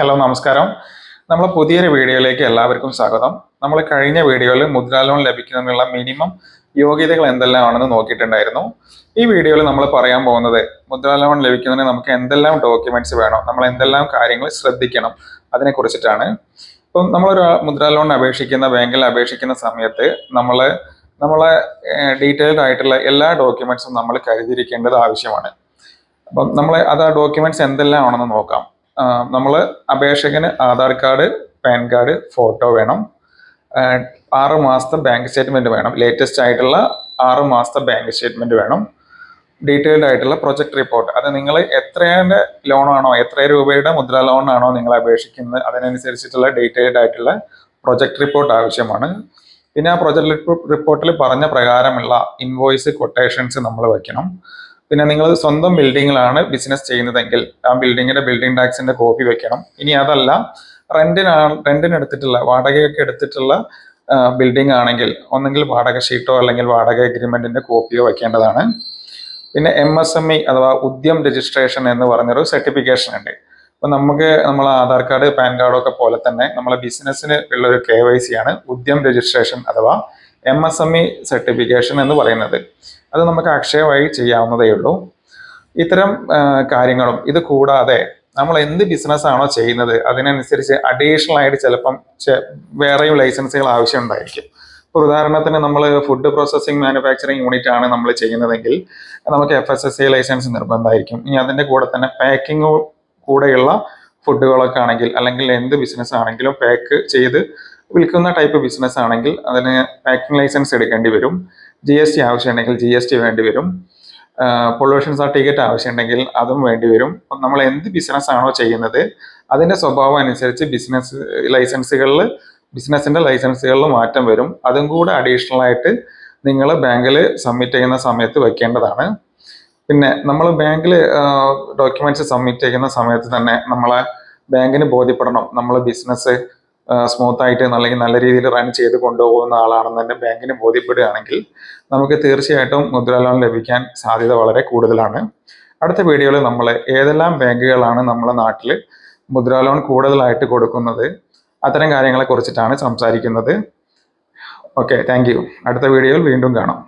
Hello നമസ്കാരം. നമ്മളെ പുതിയൊരു വീഡിയോയിലേക്ക് എല്ലാവർക്കും സ്വാഗതം. നമ്മൾ കഴിഞ്ഞ വീഡിയോയിൽ മുദ്രാ ലോൺ ലഭിക്കുന്നതിനുള്ള മിനിമം യോഗ്യതകൾ എന്തെല്ലാമാണെന്ന് നോക്കിയിട്ടുണ്ടായിരുന്നു. ഈ വീഡിയോയിൽ നമ്മൾ പറയാൻ പോകുന്നത് മുദ്രാ ലോൺ ലഭിക്കുന്നതിന് നമുക്ക് എന്തെല്ലാം ഡോക്യുമെന്റ്സ് വേണം നമ്മൾ എന്തെല്ലാം കാര്യങ്ങൾ ശ്രദ്ധിക്കണം അതിനെ കുറിച്ചിട്ടാണ് ഇപ്പം നമ്മളൊരു മുദ്രാ ലോൺ അപേക്ഷിക്കുന്ന ബാങ്കിൽ അപേക്ഷിക്കുന്ന സമയത്ത് നമ്മൾ നമ്മളെ ഡീറ്റെയിൽഡ് ആയിട്ടുള്ള എല്ലാ ഡോക്യുമെന്റ്സും നമ്മൾ കരുതിയിരിക്കേണ്ടത് ആവശ്യമാണ്. അപ്പം നമ്മൾ അത് ആ ഡോക്യുമെന്റ്സ് എന്തെല്ലാം ആണെന്ന് നോക്കാം. നമ്മൾ അപേക്ഷകന് Aadhaar card PAN card photo വേണം. ആറ് മാസത്തെ ബാങ്ക് സ്റ്റേറ്റ്മെന്റ് വേണം. ലേറ്റസ്റ്റ് ആയിട്ടുള്ള ആറ് മാസത്തെ ബാങ്ക് സ്റ്റേറ്റ്മെന്റ് വേണം. ഡീറ്റെയിൽഡ് ആയിട്ടുള്ള പ്രൊജക്ട് റിപ്പോർട്ട്. അത് നിങ്ങൾ എത്രയുടെ ലോണാണോ എത്ര രൂപയുടെ മുദ്ര ലോണാണോ നിങ്ങൾ അപേക്ഷിക്കുന്നത് അതിനനുസരിച്ചിട്ടുള്ള ഡീറ്റെയിൽഡ് ആയിട്ടുള്ള പ്രൊജക്ട് റിപ്പോർട്ട് ആവശ്യമാണ്. പിന്നെ ആ പ്രൊജക്ട് റിപ്പോർട്ടിൽ പറഞ്ഞ പ്രകാരമുള്ള ഇൻവോയ്സ് കൊട്ടേഷൻസ് നമ്മൾ വയ്ക്കണം. പിന്നെ നിങ്ങൾ സ്വന്തം ബിൽഡിങ്ങിലാണ് ബിസിനസ് ചെയ്യുന്നതെങ്കിൽ ആ ബിൽഡിങ്ങിന്റെ ബിൽഡിംഗ് ടാക്സിന്റെ കോപ്പി വെക്കണം. ഇനി അതല്ല റെന്റിനാണ് റെന്റിന് എടുത്തിട്ടുള്ള വാടകയൊക്കെ എടുത്തിട്ടുള്ള ബിൽഡിംഗ് ആണെങ്കിൽ ഒന്നെങ്കിൽ വാടക ഷീറ്റോ അല്ലെങ്കിൽ വാടക എഗ്രിമെന്റിന്റെ കോപ്പിയോ വെക്കേണ്ടതാണ്. പിന്നെ എം എസ് എം ഇ അഥവാ ഉദ്യം രജിസ്ട്രേഷൻ എന്ന് പറഞ്ഞൊരു സർട്ടിഫിക്കേഷൻ ഉണ്ട്. അപ്പൊ നമുക്ക് നമ്മളെ ആധാർ കാർഡ് പാൻ കാർഡോ ഒക്കെ പോലെ തന്നെ നമ്മളെ ബിസിനസ്സിന് ഉള്ള ഒരു കെ വൈ സി ആണ് ഉദ്യം രജിസ്ട്രേഷൻ അഥവാ M S M E certification എന്ന് പറയുന്നത്. അത് നമുക്ക് അക്ഷയ വഴി ചെയ്യാവുന്നതേ ഉള്ളൂ. ഇത്തരം കാര്യങ്ങളും ഇത് കൂടാതെ നമ്മൾ എന്ത് ബിസിനസ് ആണോ ചെയ്യുന്നത് അതിനനുസരിച്ച് അഡീഷണൽ ആയിട്ട് ചിലപ്പം വേറെയും ലൈസൻസുകൾ ആവശ്യമുണ്ടായിരിക്കും. ഇപ്പോൾ ഉദാഹരണത്തിന് നമ്മൾ ഫുഡ് പ്രോസസ്സിംഗ് മാനുഫാക്ചറിങ് യൂണിറ്റ് ആണ് നമ്മൾ ചെയ്യുന്നതെങ്കിൽ നമുക്ക് F S S C licence നിർബന്ധമായിരിക്കും. ഇനി അതിന്റെ കൂടെ തന്നെ പാക്കിംഗ് കൂടെയുള്ള ഫുഡുകളൊക്കെ ആണെങ്കിൽ അല്ലെങ്കിൽ എന്ത് ബിസിനസ് ആണെങ്കിലും പാക്ക് ചെയ്ത് വിൽക്കുന്ന ടൈപ്പ് ബിസിനസ് ആണെങ്കിൽ അതിന് പാക്കിംഗ് ലൈസൻസ് എടുക്കേണ്ടി വരും. ജി എസ് ടി ആവശ്യമുണ്ടെങ്കിൽ ജി എസ് ടി വേണ്ടി വരും. പൊള്യൂഷൻ സർട്ടിഫിക്കറ്റ് ആവശ്യമുണ്ടെങ്കിൽ അതും വേണ്ടി വരും. നമ്മൾ എന്ത് ബിസിനസ് ആണോ ചെയ്യുന്നത് അതിന്റെ സ്വഭാവം അനുസരിച്ച് ബിസിനസ് ലൈസൻസുകളിൽ ബിസിനസിന്റെ ലൈസൻസുകളിൽ മാറ്റം വരും. അതും കൂടെ അഡീഷണൽ ആയിട്ട് നിങ്ങൾ ബാങ്കിൽ സബ്മിറ്റ് ചെയ്യുന്ന സമയത്ത് വെക്കേണ്ടതാണ് പിന്നെ നമ്മൾ ബാങ്കിൽ ഡോക്യുമെന്റ്സ് സബ്മിറ്റ് ചെയ്യുന്ന സമയത്ത് തന്നെ നമ്മളെ ബാങ്കിന് ബോധ്യപ്പെടണം. നമ്മൾ ബിസിനസ് സ്മൂത്ത് ആയിട്ട് അല്ലെങ്കിൽ നല്ല രീതിയിൽ റൺ ചെയ്ത് കൊണ്ടുപോകുന്ന ആളാണെന്ന് തന്നെ ബാങ്കിന് ബോധ്യപ്പെടുകയാണെങ്കിൽ നമുക്ക് തീർച്ചയായിട്ടും മുദ്ര ലോൺ ലഭിക്കാൻ സാധ്യത വളരെ കൂടുതലാണ്. അടുത്ത വീഡിയോയിൽ നമ്മൾ ഏതെല്ലാം ബാങ്കുകളാണ് നമ്മുടെ നാട്ടിൽ മുദ്ര ലോൺ കൂടുതലായിട്ട് കൊടുക്കുന്നത് അത്തരം കാര്യങ്ങളെ കുറിച്ചിട്ടാണ് സംസാരിക്കുന്നത്. ഓക്കെ താങ്ക് അടുത്ത വീഡിയോയിൽ വീണ്ടും കാണാം.